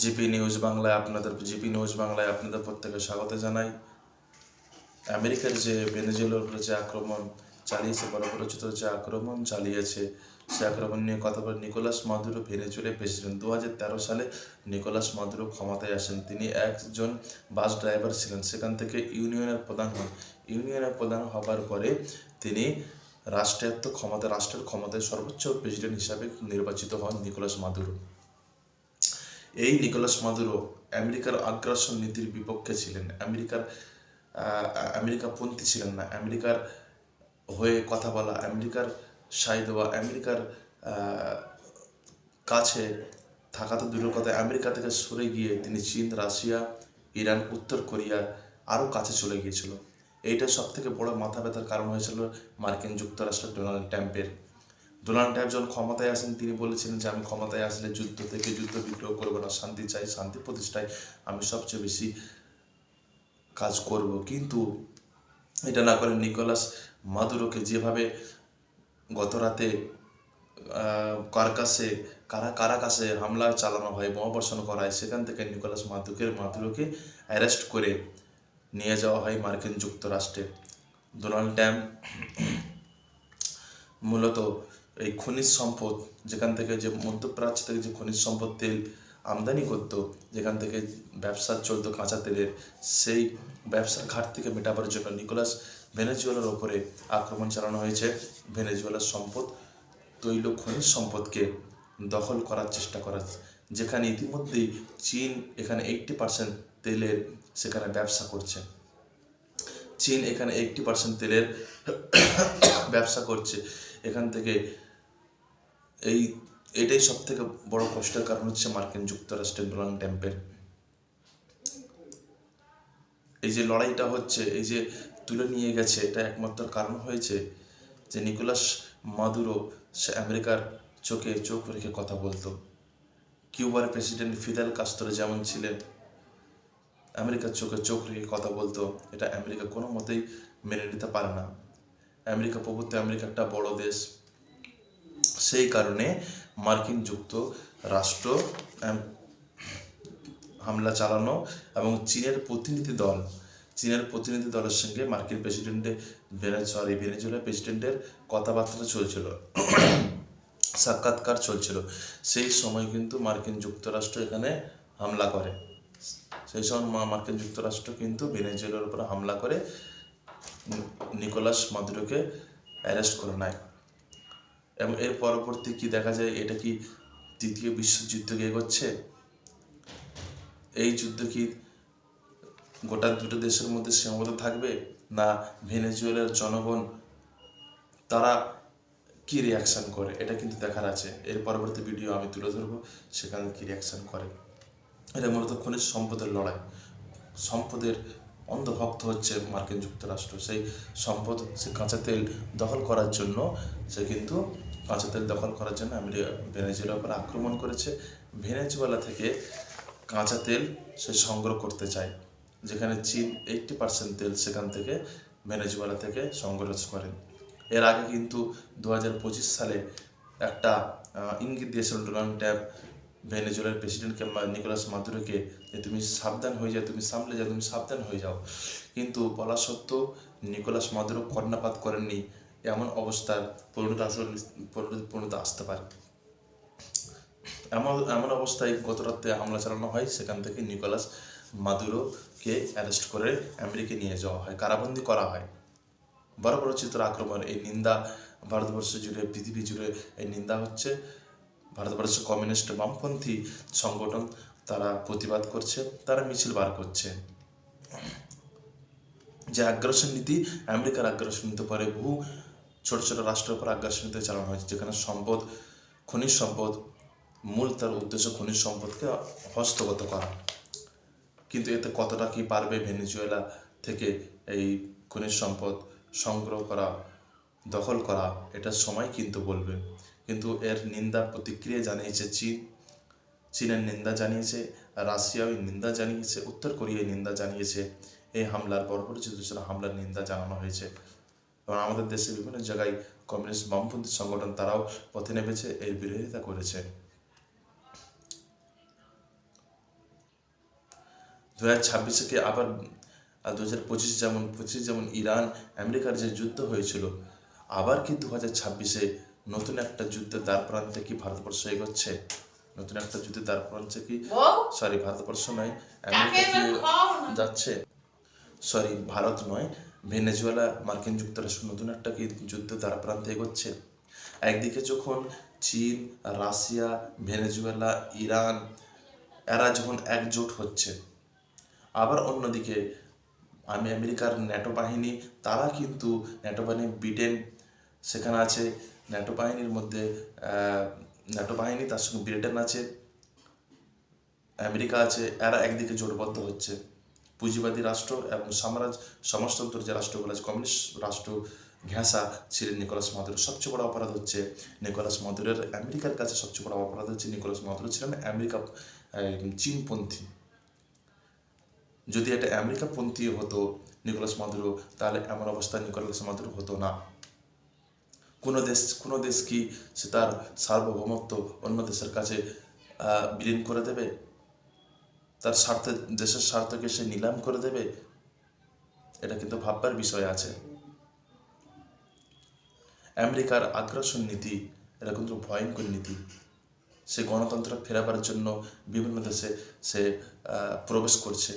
GP news বাংলায় আপনাদের, GP news বাংলায় আপনাদের প্রত্যেকে স্বাগত জানাই। আমেরিকার যে ভেনেজুয়েলার যে আক্রমণ চালিয়েছে বড়প্রচিত যে আক্রমণ চালিয়েছে, সে আক্রমণ নিয়ে কথা বলে নিকোলাস মাদুরো ভেনেজুয়েলার প্রেসিডেন্ট। দু হাজার তেরো সালে নিকোলাস মাদুরো ক্ষমতায় আসেন। তিনি একজন বাস ড্রাইভার ছিলেন। সেখান থেকে ইউনিয়নের প্রধান হন। ইউনিয়নের প্রধান হবার পরে তিনি রাষ্ট্রায়ত্ত ক্ষমতা, রাষ্ট্রের ক্ষমতায় সর্বোচ্চ প্রেসিডেন্ট হিসাবে নির্বাচিত হন নিকোলাস মাদুরো। এই নিকোলাস মাদুরো আমেরিকার আগ্রাসন নীতির বিপক্ষে ছিলেন। আমেরিকার আমেরিকাপন্থী ছিলেন না। আমেরিকার হয়ে কথা বলা, আমেরিকার সাই দেওয়া, আমেরিকার কাছে থাকা তো দূরের কথা। আমেরিকা থেকে সরে গিয়ে তিনি চীন, রাশিয়া, ইরান, উত্তর কোরিয়া আরও কাছে চলে গিয়েছিল। এইটা সব থেকে বড় মাথা ব্যথার কারণ হয়েছিল মার্কিন যুক্তরাষ্ট্রের ডোনাল্ড ট্রাম্পের ডোনাল্ড ট্রাম্প যখন ক্ষমতায় আসেন, তিনি বলেছিলেন যে, আমি ক্ষমতায় আসলে যুদ্ধ থেকে যুদ্ধ বিগ্রহ করব না, শান্তি চাই, শান্তি প্রতিষ্ঠায় আমি সবচেয়ে বেশি কাজ করব। কিন্তু এটা না করে নিকোলাস মাদুরোকে যেভাবে গত রাতে কারকাসে, কারা, কারাকাসে হামলা চালানো হয় বোমাবর্ষণ করা হয়, সেখান থেকে নিকোলাস মাদুকের, মাদুরোকে অ্যারেস্ট করে নিয়ে যাওয়া হয় মার্কিন যুক্তরাষ্ট্রে। ডোনাল্ড ট্রাম্প মূলত এই খনিজ সম্পদ, যেখান থেকে যে মধ্যপ্রাচ্য থেকে যে খনিজ সম্পদ, তেল আমদানি করতো, যেখান থেকে ব্যবসা চলতো কাঁচা তেলের, সেই ব্যবসার ঘাটতিকে মেটাবার জন্য নিকোলাস ভেনেজুয়েলার ওপরে আক্রমণ চালানো হয়েছে। ভেনেজুয়েলার সম্পদ, তৈল খনিজ সম্পদকে দখল করার চেষ্টা করা যেখানে ইতিমধ্যেই চীন এখানে এইটটি পার্সেন্ট তেলের সেখানে ব্যবসা করছে। চীন এখানে এইটটি পার্সেন্ট তেলের ব্যবসা করছে। এখান থেকে এই, এটাই সব থেকে বড় কষ্টের কারণ হচ্ছে মার্কিন যুক্তরাষ্ট্রের ডোনাল্ড ট্রাম্পের এই যে লড়াইটা হচ্ছে, এই যে তুলে নিয়ে গেছে, এটা একমাত্র কারণ হয়েছে যে নিকোলাস মাদুরো সে আমেরিকার চোখে চোখ রেখে কথা বলতো। কিউবার প্রেসিডেন্ট ফিদেল কাস্তরে যেমন ছিলেন, আমেরিকার চোখে চোখ রেখে কথা বলতো, এটা আমেরিকা কোনো মতেই মেনে নিতে পারে না। আমেরিকা প্রভুত্ব আমেরিকা একটা বড় দেশ। সেই কারণে মার্কিন যুক্ত রাষ্ট্র আম, হামলা চালানো এবং চীনের প্রতিনিধি দল চীনের প্রতিনিধি দলের সঙ্গে মার্কিন প্রেসিডেন্টের সরি ভেনেজুয়েলার প্রেসিডেন্টের কথাবার্তা চলছিল সাক্ষাৎকার চলছিল। সেই সময় কিন্তু মার্কিন যুক্তরাষ্ট্র এখানে হামলা করে। সেই সময় মার্কিন যুক্তরাষ্ট্র কিন্তু ভেনেজুয়েলার উপর হামলা করে নিকোলাস মাদুরোকে অ্যারেস্ট করে নেয়। এবং এর পরবর্তী কি দেখা যায়? এটা কি তৃতীয় বিশ্বযুদ্ধকে এগোচ্ছে? এই যুদ্ধ কি গোটা দুটো দেশের মধ্যে সীমাবদ্ধ থাকবে? না ভেনেজুয়েলার জনগণ তারা কি রিয়াকশান করে? এটা কিন্তু দেখার আছে। এর পরবর্তী ভিডিও আমি তুলে ধরবো। সেখানে কি রিয়াকশান করে? এটা মূলত খনিজ সম্পদের লড়াই। সম্পদের অন্ধভক্ত হচ্ছে মার্কিন যুক্তরাষ্ট্র। সেই সম্পদ সে কাঁচা তেল দখল করার জন্য, সে কিন্তু কাঁচা তেল দখল করার জন্য আমেরিকা, ভেনেজুয়েলার উপর আক্রমণ করেছে। ভেনেজুয়েলা থেকে কাঁচা তেল সে সংগ্রহ করতে চায়, যেখানে চীন এইটটি পার্সেন্ট তেল সেখান থেকে ভেনেজুয়েলা থেকে সংগ্রহ করেন এর আগে কিন্তু দু হাজার পঁচিশ সালে একটা ইঙ্গিত দিয়েছিল ডোনাল্ড ট্যাম্প ভেনেজুয়েলার প্রেসিডেন্ট মা- নিকোলাস মাদুরোকে যে তুমি সাবধান হয়ে যাও, তুমি সামলে যাও, তুমি সাবধান হয়ে যাও। কিন্তু বলা সত্ত্বেও নিকোলাস মাদুরো কর্ণপাত করেননি, এমন অবস্থার পরিণত আসলে পরিণত- আসতে পারে। এমন এমন অবস্থায় গত রাতে হামলা চালানো হয়, সেখান থেকে নিকোলাস মাদুরোকে অ্যারেস্ট করে আমেরিকা নিয়ে যাওয়া হয়, কারাবন্দি করা হয়। বড় বড় চিত্র আক্রমণ, এই নিন্দা ভারতবর্ষ জুড়ে, পৃথিবী জুড়ে এই নিন্দা হচ্ছে। ভারতবর্ষ কমিউনিস্ট বামপন্থী সংগঠন তারা প্রতিবাদ করছে, তারা মিছিল বার করছে। যে আগ্রাসন নীতি, আমেরিকার আগ্রাসন নীতি পরে বহু ছোট ছোট রাষ্ট্রের উপর আগ্রাসন নীতি চালানো হয়েছে, যেখানে সম্পদ, খনিজ সম্পদ, মূল তার উদ্দেশ্য খনিজ সম্পদকে হস্তগত করা। কিন্তু এতে কতটা কি পারবে ভেনিজুয়েলা থেকে এই খনিজ সম্পদ সংগ্রহ করা, দখল করা, এটা সময় কিন্তু বলবে। কিন্তু এর নিন্দা প্রতিক্রিয়া জানিয়েছে চীন। চীনের নিন্দা জানিয়েছে, রাশিয়াও নিন্দা জানিয়েছে, উত্তর কোরিয়ায় নিন্দা জানিয়েছে। এই হামলার দূষণ হামলার নিন্দা জানানো হয়েছে। এবং আমাদের দেশে বিভিন্ন জায়গায় কমিউনিস্ট বামপন্থী সংগঠন তারাও পথে নেমেছে, এর বিরোধিতা করেছে। দু হাজার ছাব্বিশে আবার দু হাজার পঁচিশ যেমন পঁচিশ যেমন ইরান, আমেরিকার যে যুদ্ধ হয়েছিল, আবার কি দু হাজার ছাব্বিশে নতুন একটা যুদ্ধের দ্বার প্রান্তে কি ভারতবর্ষ এগোচ্ছে? নতুন একটা যুদ্ধে দ্বার প্রান্তে কি সরি ভারতবর্ষ নয় আমেরিকা যাচ্ছে? সরি ভারত নয় ভেনেজুয়েলা মার্কিন যুক্তরাষ্ট্র নতুন একটা কি যুদ্ধ দ্বারা প্রান্তে এগোচ্ছে? একদিকে যখন চীন রাশিয়া ভেনেজুয়েলা ইরান এরা যখন একজোট হচ্ছে আবার অন্যদিকে আমি আমেরিকার ন্যাটো বাহিনী তারা কিন্তু ন্যাটো বাহিনী ব্রিটেন সেখানে আছে ন্যাটো বাহিনীর মধ্যে ন্যাটো বাহিনী তার সঙ্গে ব্রিটেন আছে, আমেরিকা আছে, এরা একদিকে জোটবদ্ধ হচ্ছে। পুঁজিবাদী রাষ্ট্র এবং সাম্রাজ্য, সমাজতন্ত্র যে রাষ্ট্রগুলো আছে কমিউনিস্ট রাষ্ট্র ঘেঁষা ছিলেন নিকোলাস মাদুরো সবচেয়ে বড় অপরাধ হচ্ছে নিকোলাস মাদুরের আমেরিকার কাছে সবচেয়ে বড় অপরাধ হচ্ছে নিকোলাস মাদুরো ছিলেন আমেরিকা চীনপন্থী। যদি এটা আমেরিকাপন্থী হতো নিকোলাস মাদুরো তাহলে এমন অবস্থা নিকোলাস মাদুরো হতো না। কোনো দেশ কোনো দেশ কি সে তার সার্বভৌমত্ব অন্য দেশের কাছে বিলীন করে দেবে? তার স্বার্থে, দেশের স্বার্থকে সে নিলাম করে দেবে? এটা কিন্তু ভাববার বিষয় আছে। আমেরিকার আগ্রাসন নীতি, এটা কিন্তু ভয়ঙ্কর নীতি। সে গণতন্ত্র ফেরাবার জন্য বিভিন্ন দেশে সে প্রবেশ করছে।